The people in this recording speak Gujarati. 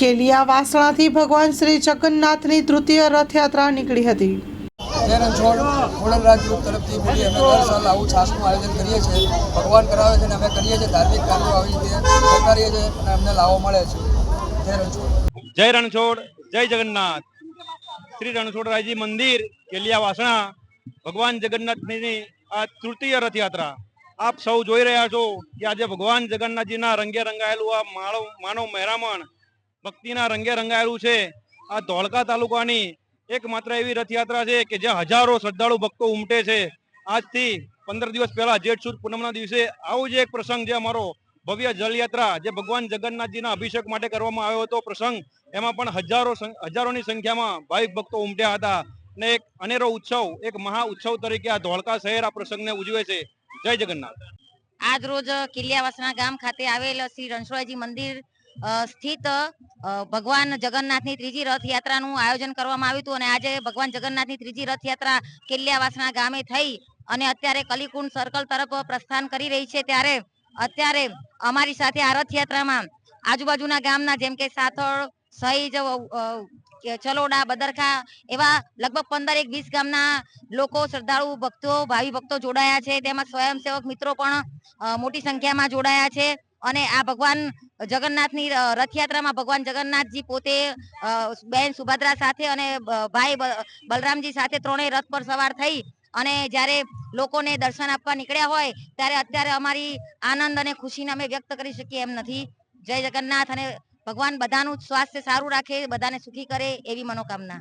કેલિયા વાસણાથી ભગવાન શ્રી જગન્નાથની તૃતીય રથયાત્રા નીકળી હતી. જય રણછોડ ખોડલ રાજગૃહ તરફથી બોલી અમે દર સાલ આવું છાસનું આયોજન કરીએ છીએ. ભગવાન કરાવે છે અને અમે કરીએ છીએ. ધાર્મિક કાર્યો આવી રીતે સ્વીકારીએ છીએ અને અમને લાવો મળે છે. જય રણછોડ. જય રણછોડ જય જગન્નાથ. શ્રી રણછોડરાયજી મંદિર કેલિયા વાસણા ભગવાન જગન્નાથની આ તૃતીય રથયાત્રા. આપ સૌ જોઈ રહ્યા છો કે આજે ભગવાન જગન્નાથજીના રંગે રંગાયેલું આ માળો માનવ મહેરામણ ભક્તિના રંગે રંગાયેલું છે. આ ધોળકા તાલુકાની એકમાત્ર એવી રથયાત્રા છે કે જ્યાં હજારો શ્રદ્ધાળુ ભક્તો ઉમટે છે. આજથી પંદર દિવસ પહેલા જેઠ સુદ પૂનમના દિવસે આવો જ એક પ્રસંગ જે અમારો ભવ્ય જલયાત્રા જે ભગવાન જગન્નાથજીના અભિષેક માટે કરવામાં આવ્યો હતો પ્રસંગ, એમાં પણ હજારો હજારોની સંખ્યામાં ભાવિક ભક્તો ઉમટ્યા હતા અને એક અનેરો ઉત્સવ, એક મહા ઉત્સવ તરીકે આ ધોળકા શહેર આ પ્રસંગને ઉજવે છે. જય જગન્નાથ. આજ રોજ કિલિયાવાસના ગામ ખાતે આવેલ શ્રી રણછોડજી મંદિર સ્થિત ભગવાન જગન્નાથની ત્રીજી રથયાત્રાનું આયોજન કરવામાં આવ્યું હતું અને આજે ભગવાન જગન્નાથની ત્રીજી રથયાત્રા કિલિયાવાસના ગામે થઈ અને અત્યારે કલીકુંડ સર્કલ તરફ પ્રસ્થાન કરી રહી છે. ત્યારે અત્યારે અમારી સાથે આ રથયાત્રામાં આજુબાજુના ગામના જેમ કે સાથળ કે ચલોડા બદરખા, એવા લગભગ પંદર એક વીસ ગામના લોકો, શ્રદ્ધાળુ ભક્તો, ભાવિ ભક્તો જોડાયા છે. તેમાં સ્વયંસેવક મિત્રો પણ મોટી સંખ્યામાં જોડાયા છે. અને આ ભગવાન જગન્નાથની રથયાત્રામાં ભગવાન જગન્નાથજી પોતે બહેન સુભદ્રા સાથે અને ભાઈ બલરામજી સાથે ત્રણેય રથ પર સવાર થઈ અને જ્યારે લોકોને દર્શન આપવા નીકળ્યા હોય, ત્યારે અત્યારે અમારી આનંદ અને ખુશીને અમે વ્યક્ત કરી શકીએ એમ નથી. જય જગન્નાથ અને ભગવાન બધાનું સ્વાસ્થ્ય સારું રાખે બધાને સુખી કરે એવી મનોકામના.